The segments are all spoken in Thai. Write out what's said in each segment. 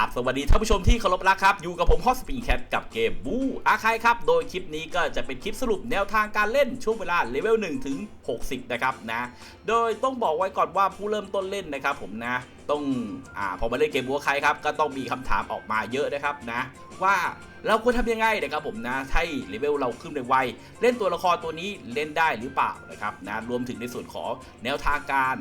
ราบสวัสดีท่านผู้ชมที่เคารพรักครับ อยู่กับผมฮอสปีแคทกับเกมบูอาคายครับ โดยคลิปนี้ก็จะเป็นคลิปสรุปแนวทางการเล่นช่วงเวลาเลเวล1ถึง60 นะครับนะ โดยต้องบอกไว้ก่อนว่าผู้เริ่มต้นเล่นนะครับผมนะ ต้องอ่าพอมาเล่นเกมบูอาคายครับก็ต้องมีคำถามออกมาเยอะนะครับนะว่าเราควรทำยังไงนะครับผมนะให้เลเวลเราขึ้นในไวเล่นตัวละครตัวนี้เล่นได้หรือเปล่านะครับนะรวมถึงในส่วนของแนวทางการ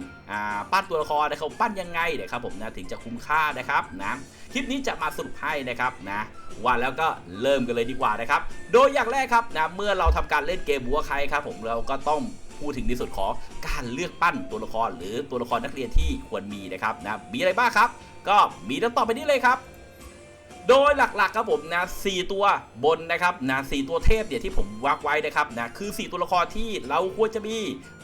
ปั้นตัวละครนะครับปั้นยังไงนะครับผมนะถึงจะคุ้มค่านะครับนะคลิปนี้จะมาสรุปให้นะครับนะว่าแล้วก็เริ่มกันเลยดีกว่านะครับ โดยอย่างแรกครับนะเมื่อเราทำการเล่นเกมบัวใครครับผมเราก็ต้อง พูดถึงในส่วนของการเลือกปั้นตัวละครหรือตัวละครนักเรียนที่ควรมีนะครับนะมีอะไรบ้างครับ ก็มีดังต่อไปนี้เลยครับโดยหลักๆครับผมนะ4ตัวบนนะครับนะสตัวเทพเนี่ยที่ผมวักไว้นะครับนะคือ 4 ตัวละครที่เราควรจะมี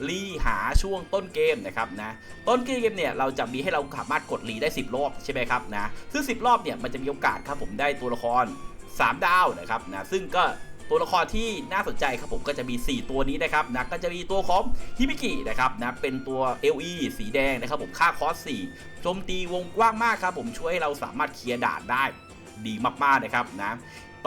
รีหาช่วงต้นเกมนะครับนะต้นเกมเนี่ยเราจะมีให้เราสามารถกดรีได้ 10 รอบใช่ไหมครับนะซึ่ง10 รอบเนี่ยมันจะมีโอกาสครับผมได้ตัวละคร 3 ดาวนะครับนะซึ่งก็ ตัวละครที่น่าสนใจครับผมก็จะมี 4 ตัวนี้นะครับนะก็จะมีตัวของฮิมิกินะครับนะเป็นตัว LE สีแดงนะครับผมค่าคอส4โจมตีวงกว้างมากครับผมช่วยให้เราสามารถเคลียร์ด่านได้ดีมากๆนะครับนะ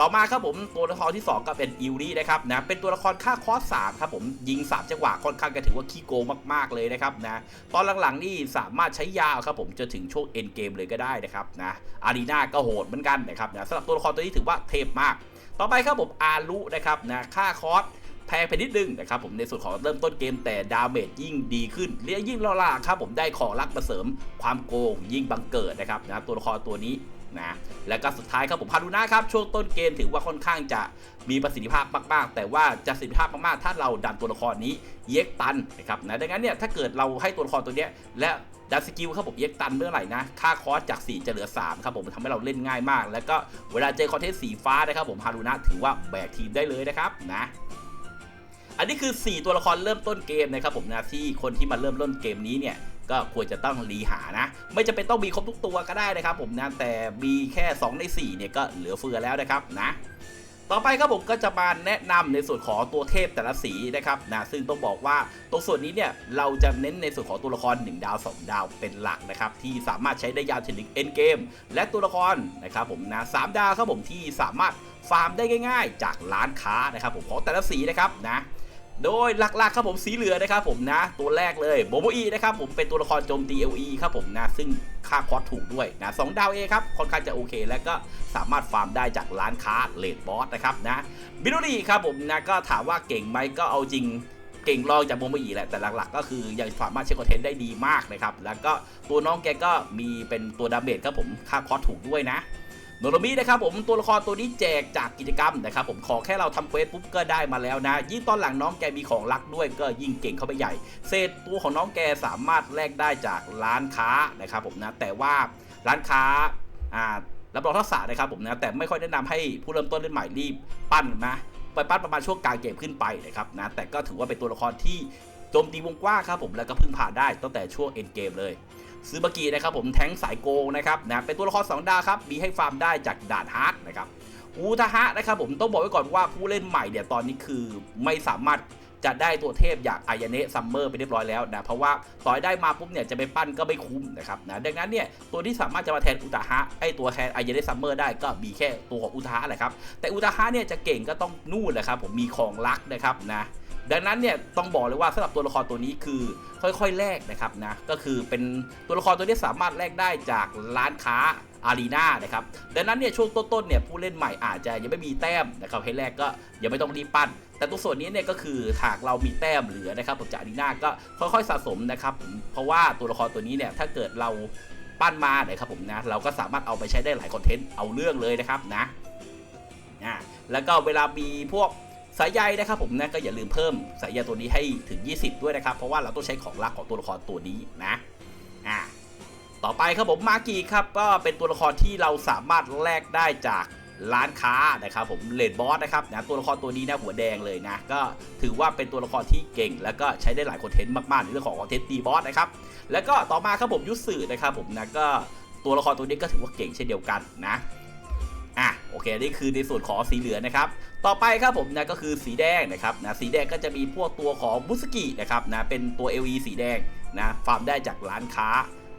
ต่อมาครับผมตัวละครที่ 2 ก็เป็นอิวรี่นะครับนะเป็นตัวละครค่าคอส3ครับผมยิง 3 จังหวะค่อนข้างจะถือว่าขี้โกงมากๆเลยนะครับนะตอนหลังๆนี่สามารถใช้ยาวครับผมจนถึงช่วงเอ็นเกมเลยก็ได้นะครับนะอารีนาก็โหดเหมือนกันนะครับนะสำหรับตัวละครตัวนี้ถือว่าเทพมาก ต่อไปครับผมอารุนะครับนะค่าคอสแพงไปนิดนึงนะครับผมในส่วนของเริ่มต้นเกมแต่ดาเมจยิ่งดีขึ้นเรียกยิ่งล่าครับผมได้ของรักมาเสริมความโกงยิ่งบังเกิดนะครับนะตัวละครตัวนี้นะแล้วก็สุดท้ายครับผมพารุนะครับช่วงต้นเกมถือว่าค่อนข้างจะมีประสิทธิภาพมากๆ แต่ว่าจะประสิทธิภาพมากๆ ถ้าเราดันตัวละครนี้เย็กตันนะครับนะดังนั้นเนี่ยถ้าเกิดเราให้ตัวละครตัวเนี้ยและ ดันสกิลครับผมเย็กตันเมื่อไหร่นะ ค่าคอสจาก 4 จะเหลือ 3 ครับผมทำให้เราเล่นง่ายมาก แล้วก็เวลาเจอคอนเทนต์สีฟ้านะครับผมฮารุนะถือว่าแบกทีมได้เลยนะครับนะอันนี้คือ 4 ตัวละครเริ่มต้นเกมนะครับผมนะที่คนที่มาเริ่มต้นเกมนี้เนี่ยก็ควรจะต้องรีหานะ ไม่จำเป็นต้องมีครบทุกตัวก็ได้นะครับผมนะแต่มีแค่ 2 ใน 4 เนี่ยก็เหลือเฟือแล้วนะครับนะ ต่อไปครับผมก็จะมาแนะนำในส่วนของตัวเทพแต่ละสีนะครับนะซึ่งต้องบอกว่าตรงส่วนนี้เนี่ยเราจะเน้นในส่วนของตัวละคร 1 ดาว 2 ดาวเป็นหลักนะครับที่สามารถใช้ได้ยาวถึงเอ็นเกมและตัวละครนะครับผมนะสดาวครับผมที่สามารถฟาร์มได้ง่าย ๆ จากร้านค้านะครับผมของแต่ละสีนะครับนะ โดยหลักๆครับผมสีเหลืองนะครับผมนะตัวแรกเลยโบโบอีนะครับผมเป็นตัวละครโจมตี LE ครับผมนะซึ่งค่าคอสถูกด้วยนะสองดาวเอครับค่อนข้างจะโอเค แล้วก็สามารถฟาร์มได้จากร้านค้าเลดบอสนะครับนะบิโนรีครับผมนะก็ถามว่าเก่งไหมก็เอาจริงเก่งรองจากโบโบอีแหละแต่หลักๆ ก็คือยังสามารถเช็คคอนเทนต์ได้ดีมากนะครับแล้วก็ตัวน้องแกก็มีเป็นตัวดาเมจครับผมค่าคอสถูกด้วยนะ โนโรมินะครับผมตัวละครตัวนี้แจกจากกิจกรรมนะครับผมขอแค่เราทำเควสปุ๊บก็ได้มาแล้วนะ ยิ่งตอนหลังน้องแกมีของรักด้วยก็ยิ่งเก่งเข้าไปใหญ่ เศษตัวของน้องแกสามารถแลกได้จากร้านค้านะครับผมนะแต่ว่าร้านค้าอ่ารับรองทักษะนะครับผมนะแต่ไม่ค่อยแนะนำให้ผู้เริ่มต้นเล่นใหม่รีบปั้นนะไปปั้นประมาณช่วงกลางเกมขึ้นไปนะครับนะแต่ก็ถือว่าเป็นตัวละครที่ โจมตีวงกว้างครับผมแล้วก็พึ่งผ่านได้ตั้งแต่ช่วงเอ็นเกมเลยซูบากินะครับผมแท้งสายโกงนะครับนะเป็นตัวละคร2ดาวครับมีให้ฟาร์มได้จากด่านฮาร์ดนะครับอูทาฮะนะครับผมต้องบอกไว้ก่อนว่าผู้เล่นใหม่เนี่ยตอนนี้คือไม่สามารถจะได้ตัวเทพอย่างอายเนะซัมเมอร์ไปเรียบร้อยแล้วนะเพราะว่าต่อยได้มาปุ๊บเนี่ยจะไปปั้นก็ไม่คุ้มนะครับนะดังนั้นเนี่ยตัวที่สามารถจะมาแทนอุตาฮะไอตัวแทนอายเนะซัมเมอร์ได้ก็มีแค่ตัวของอุตาฮะแหละครับแต่อุตาฮะเนี่ยจะเก่งก็ต้องนู่นแหละครับผมมีของรักนะครับนะ ดังนั้นเนี่ยต้องบอกเลยว่าสำหรับตัวละครตัวนี้คือค่อยๆแลกนะครับนะก็คือเป็นตัวละครตัวนี้สามารถแลกได้จากร้านค้าอารีนานะครับดังนั้นเนี่ยช่วงต้นๆเนี่ยผู้เล่นใหม่อาจจะยังไม่มีแต้มนะครับให้แลกก็ยังไม่ต้องรีบปั้น แต่ตัวส่วนนี้เนี่ยก็คือหากเรามีแต้มเหลือนะครับผมจากอารีนาก็ค่อยๆสะสมนะครับเพราะว่าตัวละครตัวนี้เนี่ยถ้าเกิดเราปั้นมานะครับผมนะเราก็สามารถเอาไปใช้ได้หลายคอนเทนต์เอาเรื่องเลยนะครับนะอ่าแล้วก็เวลามีพวก สายใยนะครับผมนะก็อย่าลืมเพิ่มสายใยตัวนี้ให้ถึง 20 ด้วยนะครับ เพราะว่าเราต้องใช้ของรักของตัวละครตัวนี้นะอ่าต่อไปครับผมมากีครับก็เป็นตัวละครที่เราสามารถแลกได้จากร้านค้านะครับผมเลดบอสนะครับนะตัวละครตัวนี้นะหัวแดงเลยนะก็ถือว่าเป็นตัวละครที่เก่ง แล้วก็ใช้ได้หลายคอนเทนต์มากๆในเรื่องของคอนเทนต์ตีบอสนะครับแล้วก็ต่อมาครับผมยุสึนะครับผมนะก็ตัวละครตัวนี้ก็ถือว่าเก่งเช่นเดียวกันนะอะโอเคนี่คือในส่วนของสีเหลืองนะครับ ต่อไปครับผมนะก็คือสีแดงนะครับนะสีแดงก็จะมีพวกตัวของบุสกินะครับนะเป็นตัว LE สีแดงนะฟาร์มได้จากร้านค้า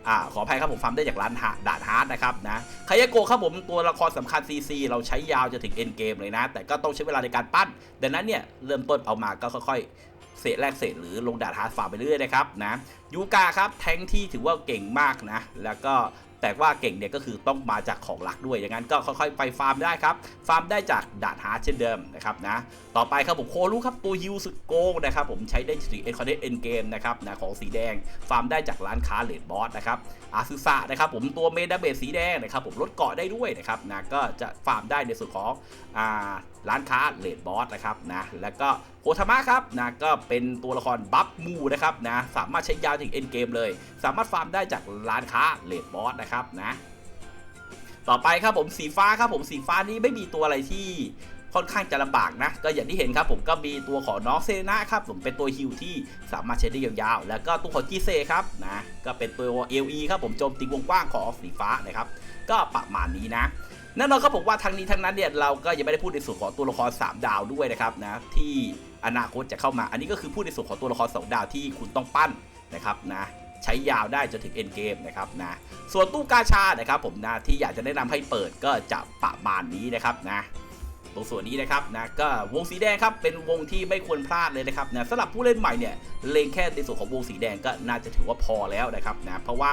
อ่าขออภัยครับผมฟาร์มได้จากร้านฮาดาฮาร์ดนะครับนะคายโกะครับผมตัวละครสำคัญ CC เราใช้ยาวจะถึงเอ็นเกมเลยนะ แต่ก็ต้องใช้เวลาในการปั้น ดังนั้นเนี่ยเริ่มต้นเอามาก็ค่อยๆเศษแรกเศษหรือลงดานฮาร์ดฟาร์มไปเรื่อยนะครับนะยูกาครับแทงที่ถือว่าเก่งมากนะแล้วก็ แต่ว่าเก่งเนี่ยก็คือต้องมาจากของหลักด้วย อย่างนั้นก็ค่อยๆไปฟาร์มได้ครับ ฟาร์มได้จากดานฮาร์ดเช่นเดิมนะครับนะ ต่อไปครับผมโครู้ครับตัวฮิวสุดโกงนะครับผมใช้ได้ถึงเอ็นคอนเนตเอ็นเกมนะครับนะของสีแดง ฟาร์มได้จากร้านค้าเลดบอสนะครับ อาซุสะนะครับผมตัวเมดาเบสสีแดงนะครับผมลดเกาะได้ด้วยนะครับนะก็จะฟาร์มได้ในส่วนของอ่าร้านค้าเลดบอสนะครับนะแล้วก็โคทามะครับนะก็เป็นตัวละครบัฟมูนะครับนะสามารถใช้ยาวถึงเอ็นเกมเลย สามารถฟาร์มได้จากร้านค้าเลดบอสนะครับนะต่อไปครับผมสีฟ้าครับผมสีฟ้านี้ไม่มีตัวอะไรที่ค่อนข้างจะลำบากนะ ก็อย่างที่เห็นครับผมก็มีตัวของน้องเซนะครับผมเป็นตัวฮิวที่สามารถใช้ได้ยาวๆ แล้วก็ตัวของจีเซครับนะก็เป็นตัวเอลีครับผมโจมตีวงกว้างของสีฟ้านะครับ ก็ประมาณนี้นะแน่นอนครับผมว่าทั้งนี้ทั้งนั้นเนี่ยเราก็ยังไม่ได้พูดในส่วนของตัวละคร 3 ดาวด้วยนะครับนะที่ อนาคตจะเข้ามา อันนี้ก็คือพูดในส่วนของตัวละคร2ดาวที่คุณต้องปั้นนะครับนะใช้ยาวได้จนถึงเอ็นเกมนะครับนะส่วนตู้กาชานะครับผมนะที่อยากจะแนะนำให้เปิดก็จะประมาณนี้นะครับนะตรงส่วนนี้นะครับนะก็วงสีแดงครับเป็นวงที่ไม่ควรพลาดเลยนะครับนะสำหรับผู้เล่นใหม่เนี่ยเลงแค่ในส่วนของวงสีแดงก็น่าจะถือว่าพอแล้วนะครับนะเพราะว่า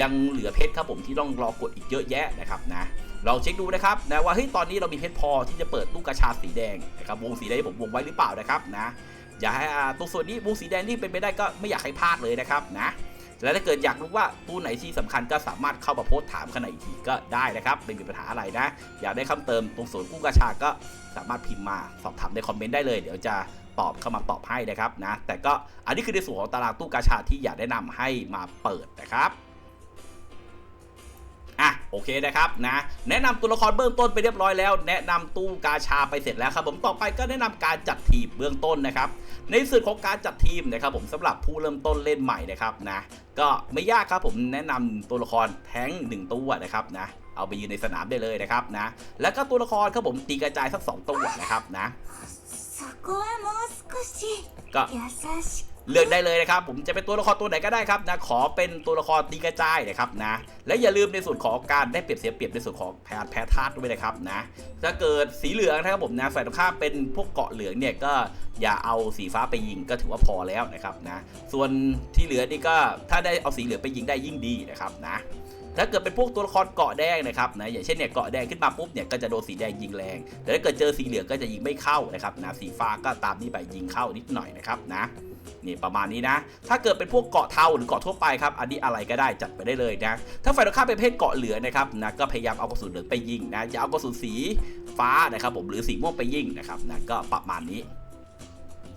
ยังเหลือเพชรครับผมที่ต้องรอกดอีกเยอะแยะนะครับนะ ลองเช็คดูนะครับนะว่าเฮ้ยตอนนี้เรามีเพชรพอที่จะเปิดตู้กาชาสีแดงนะครับวงสีแดงที่ผมวงไว้หรือเปล่านะครับนะอย่าให้อาตรงส่วนนี้วงสีแดงนี่เป็นไปได้ก็ไม่อยากให้พลาดเลยนะครับนะและถ้าเกิดอยากรู้ว่าตู้ไหนที่สำคัญก็สามารถเข้ามาโพสต์ถามข้างในอีกทีก็ได้นะครับไม่มีปัญหาอะไรนะ อยากได้คำเติมตรงศูนกู้กาชาก็สามารถพิมพ์มาสอบถามในคอมเมนต์ได้เลย เดี๋ยวจะตอบเข้ามาตอบให้นะครับนะแต่ก็อันนี้คือในส่วนของตารางตู้กาชาที่อยากแนะนำให้มาเปิดนะครับ โอเคนะครับนะแนะนำตัวละครเบื้องต้นไปเรียบร้อยแล้ว แนะนำตู้กาชาไปเสร็จแล้วครับผมต่อไปก็แนะนำการจัดทีมเบื้องต้นนะครับในส่วนของการจัดทีมนะครับผมสำหรับผู้เริ่มต้นเล่นใหม่นะครับนะก็ไม่ยากครับผมแนะนำตัวละครแท้งหนึ่งตัวนะครับนะเอาไปยืนในสนามได้เลยนะครับนะแล้วก็ตัวละครครับผมตีกระจายสักสองตัวนะครับนะก็ เลือกได้เลยนะครับผมจะเป็นตัวละครตัวไหนก็ได้ครับนะขอเป็นตัวละครตีกระจายนะครับนะและอย่าลืมในส่วนของการได้เปรียบเสียเปรียบในส่วนของแพ้แพ้ธาตุด้วยนะครับนะถ้าเกิดสีเหลืองนะครับผมนะฝ่ายตรงข้ามเป็นพวกเกาะเหลืองเนี่ยก็อย่าเอาสีฟ้าไปยิงก็ถือว่าพอแล้วนะครับนะส่วนที่เหลือนี่ก็ถ้าได้เอาสีเหลืองไปยิงได้ยิ่งดีนะครับนะ ถ้าเกิดเป็นพวกตัวละครเกาะแดงนะครับนะอย่างเช่นเนี่ยเกาะแดงขึ้นมาปุ๊บเนี่ยก็จะโดนสีแดงยิงแรง แต่ถ้าเกิดเจอสีเหลืองก็จะยิงไม่เข้านะครับนะสีฟ้าก็ตามนี้ไปยิงเข้านิดหน่อยนะครับนะนี่ประมาณนี้นะ ถ้าเกิดเป็นพวกเกาะเทาหรือเกาะทั่วไปครับ อันนี้อะไรก็ได้จัดไปได้เลยนะ ถ้าฝ่ายตรงข้ามเป็นเพศเกาะเหลืองนะครับนะก็พยายามเอากระสุนเหลืองไปยิงนะอย่าเอากระสุนสีฟ้านะครับผมหรือสีม่วงไปยิงนะครับนะก็ประมาณนี้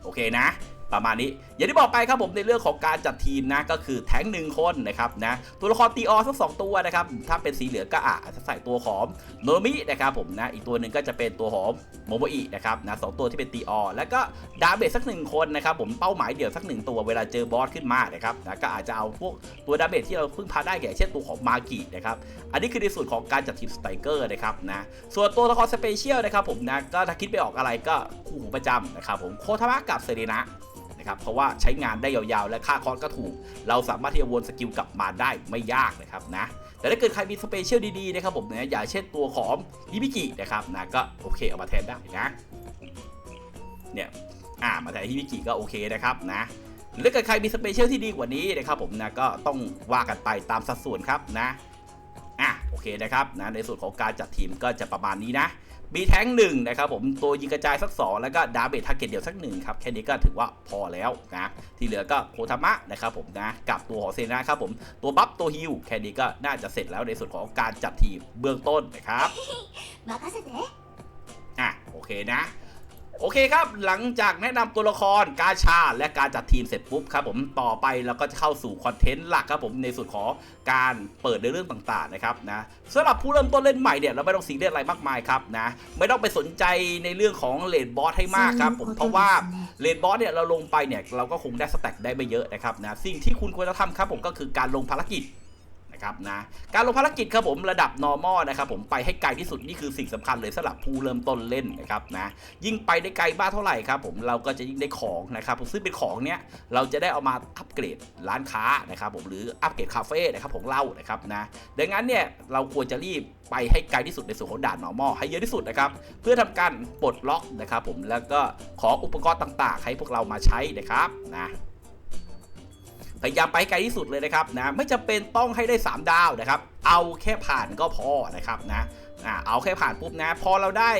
โอเคนะ ประมาณนี้ อย่างที่บอกไปครับผมในเรื่องของการจัดทีมนะก็คือแท้งหนึ่งคนนะครับนะตัวละครตีออสักสองตัวนะครับถ้าเป็นสีเหลืองก็อาจจะใส่ตัวของโนมินะครับผมนะอีกตัวหนึ่งก็จะเป็นตัวของโมโมอินะครับนะสองตัวที่เป็นตีออแล้วก็ดาเบจสักหนึ่งคนนะครับผมเป้าหมายเดี่ยวสักหนึ่งตัวเวลาเจอบอสขึ้นมานะครับนะก็อาจจะเอาพวกตัวดาเมจที่เราเพิ่งพาได้แก่เช่นตัวของมากินะครับอันนี้คือในส่วนของการจัดทีมสไตรเกอร์นะครับนะส่วนตัวละครสเปเชียลนะครับผมนะก็ถ้าคิดไปออกอะไรก็คู่หูประจำนะครับผมโคทามะกับเซเรนะ นะครับเพราะว่าใช้งานได้ยาวๆ และค่าคอสก็ถูก เราสามารถที่จะวนสกิลกลับมาได้ไม่ยากนะครับนะแต่ถ้าเกิดใครมีสเปเชียลดีๆนะครับผมนะอย่างเช่นตัวของฮิบิกินะครับนะก็โอเคเอามาแทนได้นะเนี่ยอ่ามาแทนฮิบิกิก็โอเคนะครับนะหรือถ้าเกิดใครมีสเปเชียลที่ดีกว่านี้นะครับผมนะก็ต้องว่ากันไปตามสัดส่วนครับนะ อะโอเคนะครับนะในส่วนของการจัดทีมก็จะประมาณนี้นะบีแท้งหนึ่งนะครับผมตัวยิงกระจายสัก 2 แล้วก็ดาเบททาเก็ตเดียวสักหนึ่งครับ แค่นี้ก็ถือว่าพอแล้วนะที่เหลือก็โคทามะนะครับผมนะ กับตัวหอเซนะครับผม ตัวบัฟตัวฮิวแค่นี้ก็น่าจะเสร็จแล้วในส่วนของการจัดทีมเบื้องต้นนะครับอะโอเคนะ โอเคครับ หลังจากแนะนำตัวละครกาชา และการจัดทีมเสร็จปุ๊บครับผมต่อไปเราก็จะเข้าสู่คอนเทนต์หลักครับผมในส่วนของการเปิดในเรื่องต่างๆนะครับนะสำหรับผู้เริ่มต้นเล่นใหม่เนี่ยเราไม่ต้องซีเรียสอะไรมากมายครับนะไม่ต้องไปสนใจในเรื่องของเลดบอสให้มากครับผมเพราะว่าเลนบอสเนี่ยเราลงไปเนี่ยเราก็คงได้สแต็กได้ไม่เยอะนะครับนะสิ่งที่คุณควรจะทำครับผมก็คือการลงภารกิจ นะครับนะการลงภารกิจครับผมระดับ normal นะครับผมไปให้ไกลที่สุดนี่คือสิ่งสำคัญเลยสำหรับผู้เริ่มต้นเล่นนะครับนะยิ่งไปได้ไกลบ้าเท่าไหร่ครับผมเราก็จะยิ่งได้ของนะครับผมซึ่งเป็นของเนี้ยเราจะได้เอามาอัปเกรดร้านค้านะครับผมหรืออัปเกรดคาเฟ่นะครับของเรานะครับนะดังนั้นเนี่ยเราควรจะรีบไปให้ไกลที่สุดในส่วนของด่าน normal ให้เยอะที่สุดนะครับเพื่อทำการปลดล็อกนะครับผมแล้วก็ขออุปกรณ์ต่าง ๆ ให้พวกเรามาใช้นะครับนะ พยายามไปไกลที่สุดเลยนะครับนะไม่จำเป็นต้องให้ได้ 3 ดาวนะครับ เอาแค่ผ่านก็พอนะครับนะอ่าเอาแค่ผ่านปุ๊บนะ พอเราได้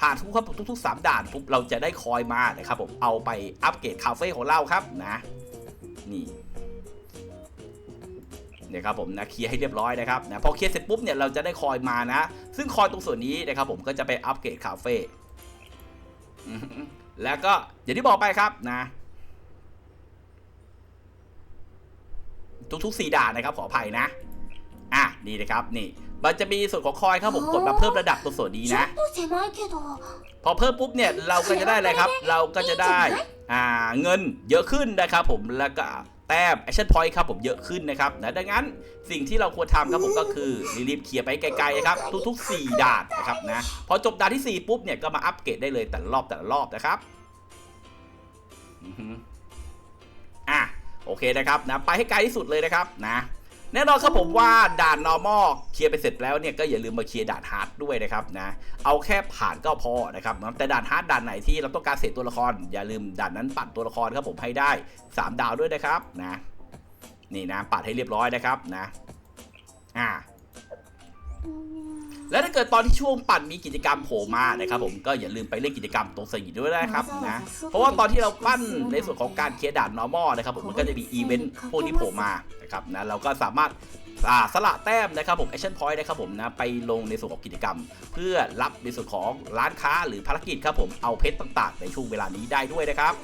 ผ่านทุกครับทุกๆ3ด่านปุ๊บเราจะได้คอยมานะครับผมเอาไปอัปเกรดคาเฟ่ของเราครับนะนี่เนี่ยครับผมนะเคลียร์ให้เรียบร้อยนะครับนะพอเคลียร์เสร็จปุ๊บเนี่ยเราจะได้คอยมานะ ซึ่งคอยตรงส่วนนี้นะครับผมก็จะไปอัปเกรดคาเฟ่แล้วก็อย่างที่บอกไปครับนะ ทุกๆ 4 ด่านนะครับขออภัยนะ อะนี่นะครับนี่ มันจะมีส่วนของคอยครับผมกดมาเพิ่มระดับตัวส่วนนี้นะ พอเพิ่มปุ๊บเนี่ยเราก็จะได้อะไรครับ เราก็จะได้อ่าเงินเยอะขึ้นนะครับผมแล้วก็แต้มแอคชั่นพอยต์ครับผมเยอะขึ้นนะครับดังนั้นสิ่งที่เราควรทำครับผมก็คือรีบเคลียร์ไปไกลๆนะครับทุก ๆ 4 ด่านนะครับนะพอจบด่านที่ 4 ปุ๊บเนี่ยก็มาอัปเกรดได้เลยแต่รอบแต่ละรอบนะครับอะ โอเคนะครับนะไปให้ไกลที่สุดเลยนะครับนะแน่นอนครับผมว่าด่าน normal เคลียร์ไปเสร็จแล้วเนี่ยก็อย่าลืมมาเคลียร์ด่าน hard ด้วยนะครับนะเอาแค่ผ่านก็พอนะครับแต่ด่าน hard ด่านไหนที่เราต้องการเสร็จตัวละคร อย่าลืมด่านนั้นปัดตัวละครครับผมให้ได้ 3 ดาวด้วยนะครับนะนี่นะปัดให้เรียบร้อยนะครับนะอ่า แล้วถ้าเกิดตอนที่ช่วงปั่นมีกิจกรรมโผล่มานะครับผมก็อย่าลืมไปเล่นกิจกรรมตรงสยีด้วยนะครับนะเพราะว่าตอนที่เราปั้นในส่วนของการเคลียร์ด่าน normal นะครับผมมันก็จะมีอีเวนต์พวกนี้โผล่มานะครับนะเราก็สามารถอ่าสละแต้มนะครับผม action point นะครับผมนะไปลงในส่วนของกิจกรรม เพื่อรับในส่วนของร้านค้าหรือภารกิจครับผมเอาเพชรต่างๆ ในช่วงเวลานี้ได้ด้วยนะครับ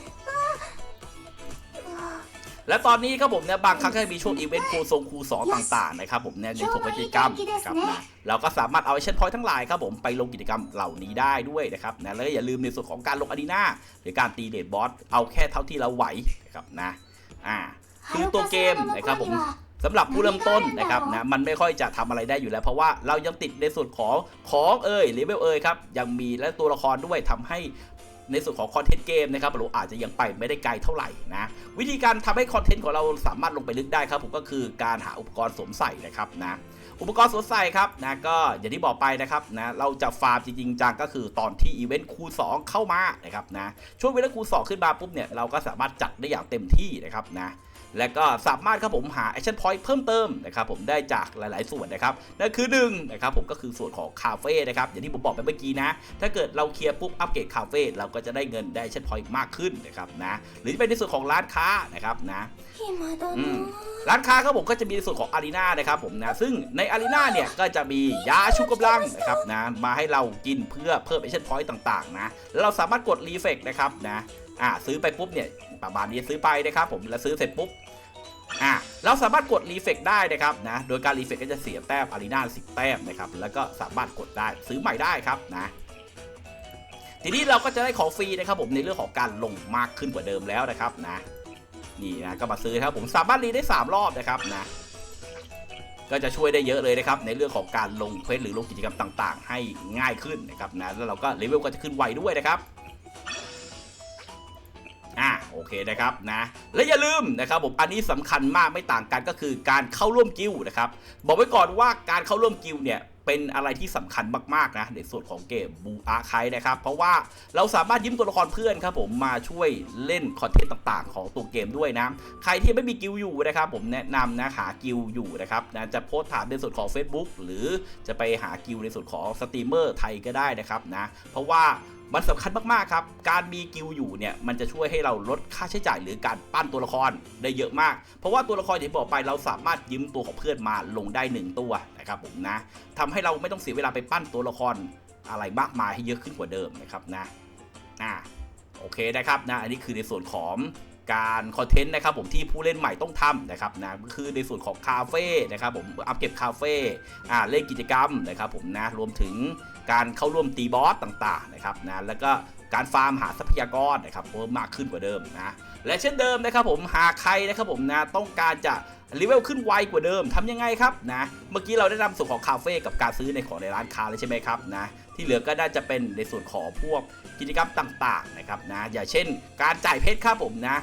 และตอนนี้ครับผมเนี่ยบางครั้งก็จะมีช่วงอีเวนต์ครูทรงครูสอนต่างๆนะครับผมเนี่ยในส่วนของกิจกรรมนะครับนะเราก็สามารถเอาไอเชนพอยต์ทั้งหลายครับผมไปลงกิจกรรมเหล่านี้ได้ด้วยนะครับนะแล้วอย่าลืมในส่วนของการลงอารีนาหรือการตีเดดบอสเอาแค่เท่าที่เราไหวนะครับนะอ่าคือตัวเกมนะครับผมสำหรับผู้เริ่มต้นนะครับนะมันไม่ค่อยจะทำอะไรได้อยู่แล้ว เพราะว่าเรายังติดในส่วนของของเอ่ยเลเวลเอ่ยครับยังมีและตัวละครด้วยทำให้ ในส่วนของคอนเทนต์เกมนะครับเราอาจจะยังไปไม่ได้ไกลเท่าไหร่นะวิธีการทำให้คอนเทนต์ของเราสามารถลงไปลึกได้ครับผมก็คือการหาอุปกรณ์สวมใส่นะครับนะอุปกรณ์สวมใส่ครับนะก็อย่างที่บอกไปนะครับนะเราจะฟาร์มจริงจังก็คือตอนที่อีเวนต์คูณ2เข้ามานะครับนะช่วงเวลาคูณ2ขึ้นมาปุ๊บเนี่ยเราก็สามารถจัดได้อย่างเต็มที่นะครับนะ และก็สามารถครับผมหาแอคชั่นพอยต์เพิ่มเติมนะครับผมได้จากหลาย ๆ ส่วนนะครับนั่นคือหนึ่งนะครับผมก็คือส่วนของคาเฟ่นะครับอย่างที่ผมบอกไปเมื่อกี้นะ ถ้าเกิดเราเคลียร์ปุ๊บอัปเกรดคาเฟ่เราก็จะได้เงินได้แอคชั่นพอยต์มากขึ้นนะครับนะหรือจะเป็นในส่วนของร้านค้านะครับนะร้านค้าครับผมก็จะมีในส่วนของอารีนานะครับผมนะซึ่งในอารีนาเนี่ยก็จะมียาชูกำลังนะครับนะมาให้เรากินเพื่อเพิ่มแอคชั่นพอยต์ต่าง ๆ นะแล้วเราสามารถกดรีเฟกนะครับนะ อ่าซื้อไปปุ๊บเนี่ยประมาณนี้ซื้อไปนะครับผมแล้วซื้อเสร็จปุ๊บอะเราสามารถกดรีเฟกได้นะครับนะโดยการรีเฟกก็จะเสียแต้มอารีนา10แต้มนะครับแล้วก็สามารถกดได้ซื้อใหม่ได้ครับนะทีนี้เราก็จะได้ของฟรีนะครับผมในเรื่องของการลงมากขึ้นกว่าเดิมแล้วนะครับนะนี่นะก็มาซื้อครับผมสามารถรีได้ 3 รอบนะครับนะก็จะช่วยได้เยอะเลยนะครับในเรื่องของการลงเควสหรือลงกิจกรรมต่าง ๆ ให้ง่ายขึ้นนะครับนะแล้วเราก็เลเวลก็จะขึ้นไวด้วยนะครับ โอเคนะครับนะและอย่าลืมนะครับผมอันนี้สำคัญมากไม่ต่างกันก็คือการเข้าร่วมกิลด์นะครับบอกไว้ก่อนว่าการเข้าร่วมกิลด์เนี่ยเป็นอะไรที่สำคัญมาก ๆ นะ ในส่วนของเกมบูอาร์คายนะครับ เพราะว่าเราสามารถยืมตัวละครเพื่อนครับผมมาช่วยเล่นคอนเทนต์ต่าง ๆ ของตัวเกมด้วยนะ ใครที่ไม่มีกิลอยู่นะครับ ผมแนะนำนะหากิลอยู่นะครับนะจะโพสต์ถามในส่วนของ Facebook หรือจะไปหากิลในส่วนของสตรีมเมอร์ไทยก็ได้นะครับนะเพราะว่า มันสำคัญมากๆครับ การมีกิลอยู่เนี่ยมันจะช่วยให้เราลดค่าใช้จ่ายหรือการปั้นตัวละครได้เยอะมาก เพราะว่าตัวละครอย่างที่บอกไปเราสามารถยืมตัวของเพื่อนมาลงได้หนึ่งตัวนะครับผมนะทำให้เราไม่ต้องเสียเวลาไปปั้นตัวละครอะไรมากมายให้เยอะขึ้นกว่าเดิมนะครับนะอ่าโอเคนะครับนะอันนี้คือในส่วนของ การคอนเทนต์นะครับผมที่ผู้เล่นใหม่ต้องทำนะครับนะก็คือในส่วนของคาเฟ่นะครับผมอัปเก็บคาเฟ่อ่าเล่นกิจกรรมนะครับผมนะรวมถึงการเข้าร่วมตีบอสต่างๆนะครับนะแล้วก็การฟาร์มหาทรัพยากรนะครับเพิ่มมากขึ้นกว่าเดิมนะและเช่นเดิมนะครับผมหากใครนะครับผมนะต้องการจะเลเวลขึ้นไวกว่าเดิมทำยังไงครับนะเมื่อกี้เราได้นำส่วนของคาเฟ่กับการซื้อในของในร้านค้าแล้วใช่ไหมครับนะที่เหลือก็น่าจะเป็นในส่วนของพวก กิจกรรมต่างๆนะครับนะอย่างเช่น การจ่ายเพชรครับผมนะ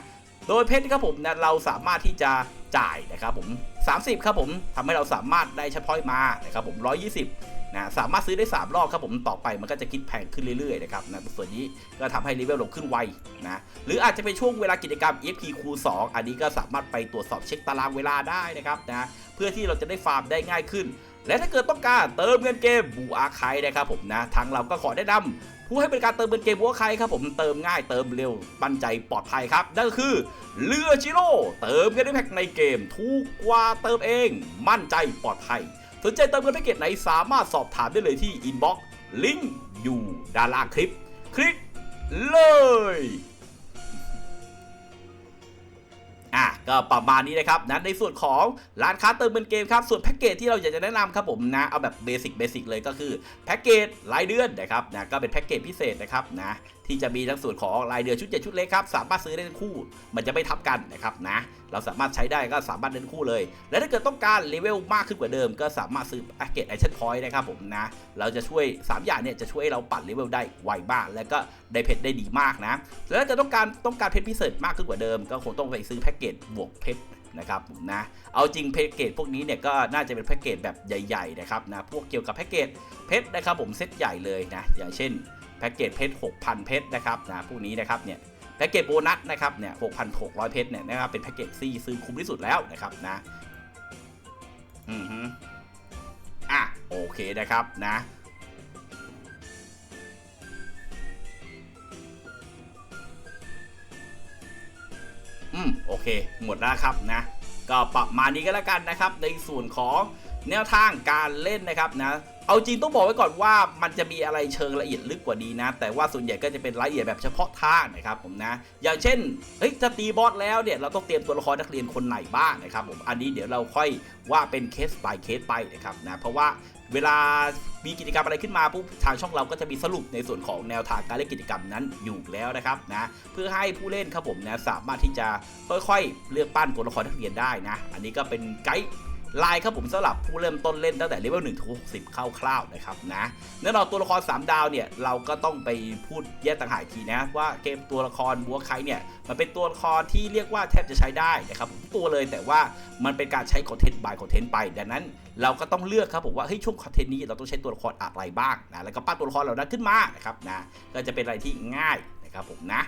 โดยเพชรครับผมนะเราสามารถที่จะจ่ายนะครับผม 30 ครับผมทำให้เราสามารถได้เฉพาะมานะครับผม 120นะสามารถซื้อได้ 3 รอบครับผมต่อไปมันก็จะคิดแพงขึ้นเรื่อยๆนะครับนะส่วนนี้ก็ทำให้เลเวลลงขึ้นไวนะหรืออาจจะเป็นช่วงเวลากิจกรรม EXP คูณ2อันนี้ก็สามารถไปตรวจสอบเช็คตารางเวลาได้นะครับนะเพื่อที่เราจะได้ฟาร์มได้ง่ายขึ้น และถ้าเกิดต้องการเติมเงินเกมบูอาคายนะครับผมนะทางเราก็ขอแนะนำผู้ให้บริการเติมเงินเกมวัวใครครับผมเติมง่ายเติมเร็วมั่นใจปลอดภัยครับ นั่นก็คือเรือจิโร่เติมเงินด้แพ็กในเกมถูกกว่าเติมเอง มั่นใจปลอดภัย สนใจเติมเงินแพ็กเกจไหนสามารถสอบถามได้เลยที่อินบ็อกซ์ลิงก์อยู่ด้านล่างคลิป คลิกเลย อะก็ประมาณนี้นะครับนะในส่วนของร้านค้าเติมเงินเกมครับส่วนแพ็กเกจที่เราอยากจะแนะนำครับผมนะเอาแบบเบสิกเบสิกเลยก็คือแพ็กเกจรายเดือนนะครับนะก็เป็นแพ็กเกจพิเศษนะครับนะ ที่จะมีทั้งส่วนของรายเดือนชุดใหญ่ชุดเล็กครับสามารถซื้อได้ทั้งคู่ มันจะไม่ทับกันนะครับนะเราสามารถใช้ได้ก็สามารถเล่นคู่เลย และถ้าเกิดต้องการเลเวลมากขึ้นกว่าเดิม ก็สามารถซื้อแพ็กเกจไอเทมพอยต์นะครับผมนะเราจะช่วย 3 อย่างเนี่ยจะช่วยเราปั่นเลเวลได้ไวมาก และก็ได้เพชรได้ดีมากนะแล้วถ้าเกิดต้องการต้องการเพชรพิเศษมากขึ้นกว่าเดิม ก็คงต้องไปซื้อแพ็กเกจบวกเพชรนะครับนะเอาจริงแพ็กเกจพวกนี้เนี่ยก็น่าจะเป็นแพ็กเกจแบบใหญ่ๆนะครับนะพวกเกี่ยวกับแพ็กเกจเพชรนะครับผมเซตใหญ่เลยนะอย่างเช่น แพ็กเกจเพชร6,000 เพชรนะครับนะพวกนี้นะครับเนี่ยแพ็กเกจโบนัสนะครับเนี่ย6,600 เพชรเนี่ยนะครับเป็นแพ็กเกจซีซื้อคุ้มที่สุดแล้วนะครับนะอือฮึอะโอเคนะครับนะอืมโอเค หมดแล้วครับนะก็ประมาณนี้ก็แล้วกันนะครับ ในส่วนของแนวทางการเล่นนะครับนะ เอาจริงต้องบอกไว้ก่อนว่ามันจะมีอะไรเชิงละเอียดลึกกว่านี้นะ แต่ว่าส่วนใหญ่ก็จะเป็นรายละเอียดแบบเฉพาะทางนะครับผมนะ อย่างเช่นเฮ้ยจะตีบอสแล้วเนี่ยเราต้องเตรียมตัวละครนักเรียนคนไหนบ้างนะครับผมอันนี้เดี๋ยวเราค่อยว่าเป็นเคส by เคสไปนะครับนะเพราะว่าเวลามีกิจกรรมอะไรขึ้นมาปุ๊บทางช่องเราก็จะมีสรุปในส่วนของแนวทางการเล่นกิจกรรมนั้นอยู่แล้วนะครับนะเพื่อให้ผู้เล่นครับผมนะสามารถที่จะค่อยๆ เลือกปั้นตัวละครนักเรียนได้นะ อันนี้ก็เป็นไกด์ ลน์ครับผมสำหรับผู้เริ่มต้นเล่นตั้งแต่เลเวล1ถึง60คร่าวๆนะครับนะแน่นอนตัวละคร 3 ดาวเนี่ยเราก็ต้องไปพูดแยกต่างหากทีนะว่าเกมตัวละครบัวไคเนี่ยมันเป็นตัวละครที่เรียกว่าแทบจะใช้ได้นะครับทุกตัวเลยแต่ว่ามันเป็นการใช้คอนเทนต์บายคอนเทนต์ไปดังนั้น เราก็ต้องเลือกครับผมว่าเฮ้ยช่วงคอนเทนต์นี้เราต้องใช้ตัวละครอะไรบ้างนะแล้วก็ปั้นตัวละครเหล่านั้นขึ้นมานะครับนะก็จะเป็นอะไรที่ง่ายนะครับผมนะ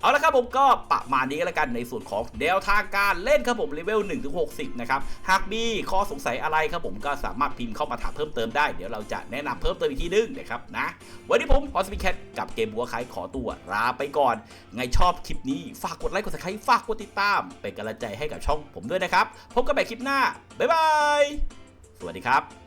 เอาละครับผมก็ประมาณนี้แล้วกันในส่วนของแนวทางการเล่นครับผมเลเวล1ถึง60 นะครับ หากมีข้อสงสัยอะไรครับผมก็สามารถพิมพ์เข้ามาถามเพิ่มเติมได้ เดี๋ยวเราจะแนะนำเพิ่มเติมอีกทีนึงนะครับนะ วันนี้ผมพอสปิแคทกับเกมบัวไคขอตัวลาไปก่อน ไงชอบคลิปนี้ฝากกดไลค์กดซับสไครต์ฝากกดติดตาม เป็นกำลังใจให้กับช่องผมด้วยนะครับพบกันใหม่คลิปหน้าบ๊ายบายสวัสดีครับ